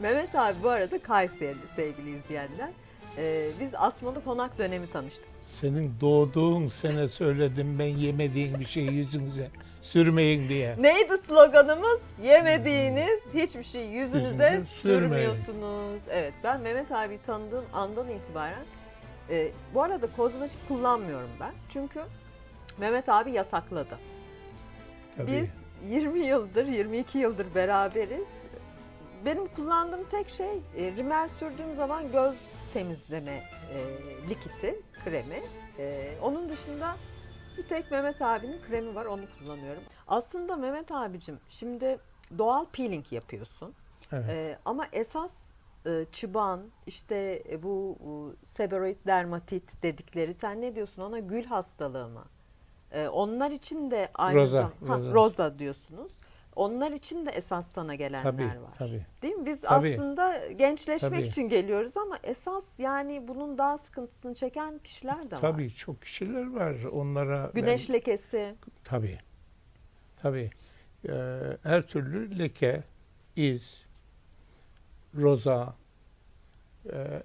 Mehmet abi bu arada Kayserili sevgili izleyenler. Ee, biz Asmalı Konak dönemi tanıştık. Senin doğduğun sene söyledim ben yemediğin bir şeyi yüzünüze sürmeyin diye. Neydi sloganımız? Yemediğiniz hiçbir şey yüzünüze Yüzünüze sürmeyin. sürmüyorsunuz. Evet ben Mehmet abi tanıdığım andan itibaren e, bu arada kozmetik kullanmıyorum ben. Çünkü Mehmet abi yasakladı. Tabii. Biz 20 yıldır, 22 yıldır beraberiz. Benim kullandığım tek şey e, rimel sürdüğüm zaman göz temizleme e, likiti, kremi. E, onun dışında bir tek Mehmet abinin kremi var, onu kullanıyorum. Aslında Mehmet abicim şimdi doğal peeling yapıyorsun. Evet. E, ama esas e, çıban, işte e, bu e, seborrhoid dermatit dedikleri, sen ne diyorsun ona gül hastalığı mı? E, onlar için de aynı Roza, zam- ha, roza. roza diyorsunuz. Onlar için de esas sana gelenler Tabii, var. tabii. Değil mi? Biz Tabii. aslında gençleşmek Tabii. için geliyoruz ama esas yani bunun daha sıkıntısını çeken kişiler de var. Tabii çok kişiler var onlara. ben- Güneş lekesi. Tabii. Tabii. Ee, her türlü leke, iz, roza, e,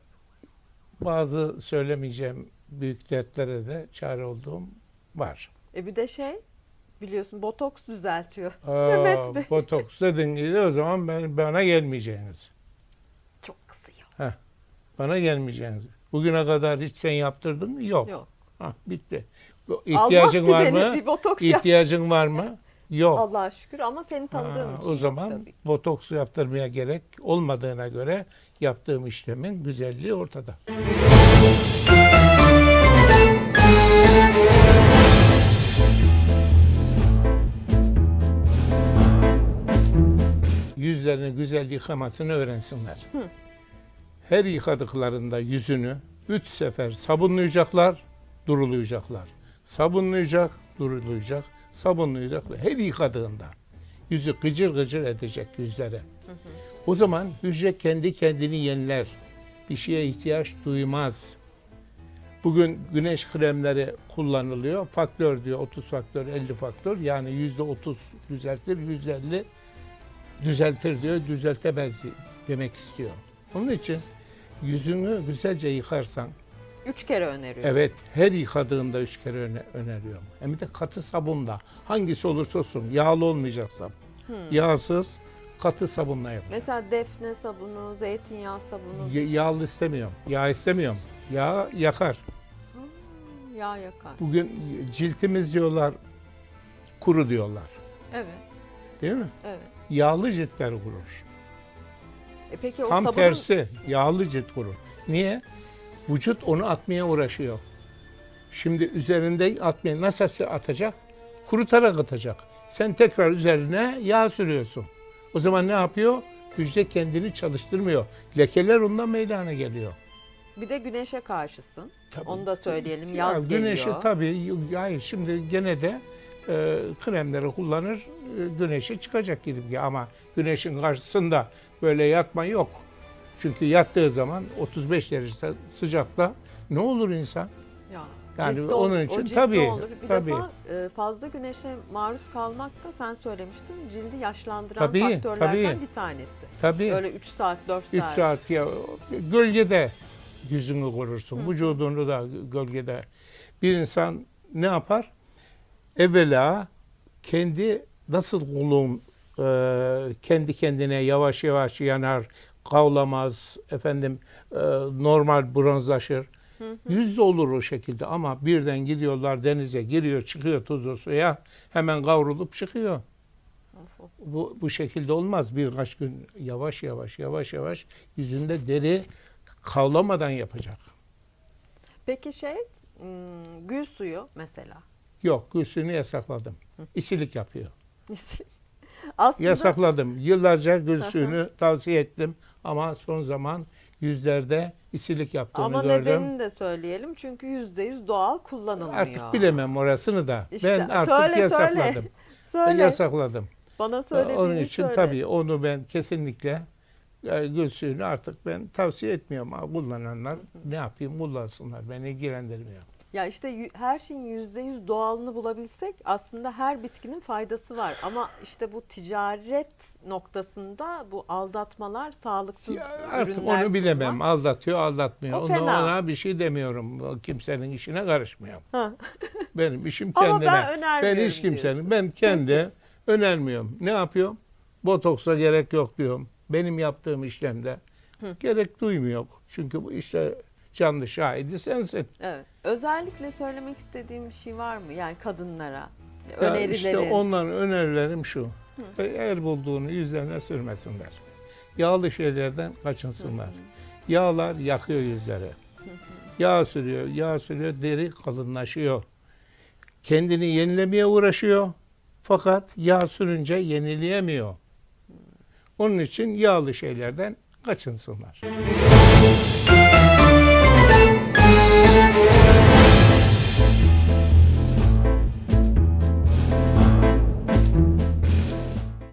bazı söylemeyeceğim büyük dertlere de çare olduğum var. E bir de şey biliyorsun botoks düzeltiyor. Aa, Mehmet Bey. botoks dedin gibi o zaman ben, bana gelmeyeceğiniz. Çok kısıyor. Bana gelmeyeceğiniz. Bugüne kadar hiç sen yaptırdın mı? Yok. Yok. Hah, bitti. İhtiyacın var beni, mı? Bir botoks yap. İhtiyacın var mı? Yok. Allah'a şükür ama seni tanıdığım Ha, için o zaman tabii. botoks yaptırmaya gerek olmadığına göre yaptığım işlemin güzelliği ortada. Yüzlerini güzel yıkamasını öğrensinler. Her yıkadıklarında yüzünü üç sefer sabunlayacaklar, durulayacaklar. Sabunlayacak, durulayacak, sabunlayacak ve her yıkadığında yüzü gıcır gıcır edecek yüzlere. O zaman hücre kendi kendini yeniler. Bir şeye ihtiyaç duymaz. Bugün güneş kremleri kullanılıyor. Faktör diyor 30 faktör 50 faktör yani yüzde 30 düzeltir yüzde 50 düzeltir diyor düzeltemez demek istiyor. Onun için yüzünü güzelce yıkarsan Üç kere öneriyorum. evet her yıkadığında üç kere öne- öneriyorum. Hem de katı sabunla hangisi olursa olsun yağlı olmayacak sabun. Yağsız katı sabunla yapın. Mesela defne sabunu, zeytinyağı sabunu Y- yağlı istemiyorum. Yağ istemiyorum. Yağ yakar. yağ yakar. Bugün ciltimiz diyorlar kuru diyorlar. Evet, Değil mi? evet. Yağlı ciltler kurur. E peki o Tam sabunun tersi yağlı cilt kurur. Niye? Vücut onu atmaya uğraşıyor. Şimdi üzerinde atmaya nasıl atacak? Kurutarak atacak. Sen tekrar üzerine yağ sürüyorsun. O zaman ne yapıyor? Hücre kendini çalıştırmıyor. Lekeler ondan meydana geliyor. bir de güneşe karşısın. Tabii. Onu da söyleyelim. Ya Yaz güneşi geliyor. tabii hayır şimdi gene de e, kremleri kullanır e, güneşe çıkacak gidip ki ama güneşin karşısında böyle yatma yok. Çünkü yattığı zaman 35 derece sıcakta ne olur insan? Ya, Yani ciltte onun ol- için o tabii, olur. Bir tabii. defa e, fazla güneşe maruz kalmak da sen söylemiştin cildi yaşlandıran Tabii, faktörlerden tabii. bir tanesi. Tabii Böyle 3 saat 4 3 saat. saat ya gölgede yüzünü korursun. Hı. Vücudunu da gölgede. Bir insan ne yapar? Evvela kendi nasıl kulum e, kendi kendine yavaş yavaş yanar, kavlamaz, efendim e, normal bronzlaşır. Yüzde olur o şekilde ama birden gidiyorlar denize giriyor çıkıyor tuzlu suya hemen kavrulup çıkıyor. Bu, bu şekilde olmaz. Birkaç gün yavaş yavaş yavaş yavaş yüzünde deri kavlamadan yapacak. Peki şey hmm, gül suyu mesela. Yok gülsünü yasakladım. İsilik yapıyor. Aslında Yasakladım. Yıllarca gül Hı hı. suyunu tavsiye ettim ama son zaman yüzlerde isilik yaptığını Ama gördüm. nedenini de söyleyelim çünkü yüzde yüz doğal kullanılmıyor. Artık bilemem orasını da. İşte, ben artık söyle, yasakladım. Söyle. söyle. Yasakladım. Bana söylediğini Onun için söyle. tabii onu ben kesinlikle e, gül suyunu artık ben tavsiye etmiyorum. Kullananlar ne yapayım kullansınlar. Beni ilgilendirmiyor. Ya işte her şeyin yüzde yüz doğalını bulabilsek aslında her bitkinin faydası var. Ama işte bu ticaret noktasında bu aldatmalar, sağlıksız Ya artık ürünler onu bilemem. sunma. Aldatıyor, aldatmıyor. O Ona, fena. ona bir şey demiyorum. O Kimsenin işine karışmıyorum. Ha. Benim işim Ama kendime. ben önermiyorum hiç kimsenin. diyorsun. Ben kendi önermiyorum. Ne yapıyorum? Botoksa gerek yok diyorum. Benim yaptığım işlemde Hı. gerek duymuyor. Çünkü bu işte canlı şahidi sensin. Evet. Özellikle söylemek istediğim bir şey var mı? Yani kadınlara Ya önerileri. işte onların önerilerim şu. Eğer bulduğunu yüzlerine sürmesinler. Yağlı şeylerden kaçınsınlar. Yağlar yakıyor yüzleri. Yağ sürüyor, yağ sürüyor, deri kalınlaşıyor. Kendini yenilemeye uğraşıyor. Fakat yağ sürünce yenileyemiyor. Onun için yağlı şeylerden kaçınsınlar.